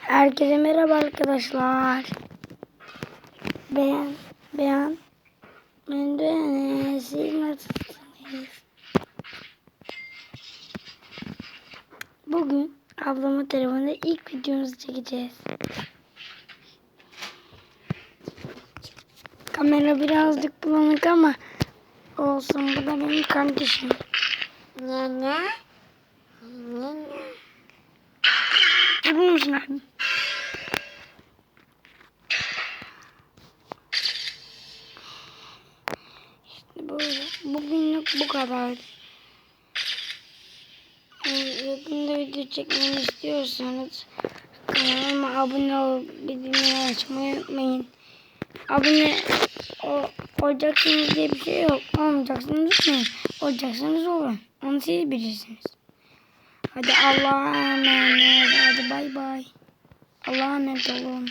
Herkese merhaba arkadaşlar. Ben, ben, ben de siz nasılsınız? Bugün ablamın telefonunda ilk videomuzu çekeceğiz. Kamera birazcık bulanık ama olsun bu da benim kardeşim. Ne ne? Abi? İşte böyle. Bugünlük bu kadar. Yakında video çekmemi istiyorsanız kanalıma abone olup bildirimleri açmayı unutmayın. Abone olacaksınız diye bir şey yok. Olmayacaksınız unutmayın. Olacaksınız olun. Onu siz bilirsiniz. Hadi Allah'a emanet. Bay bay. Allah'a emanet olun.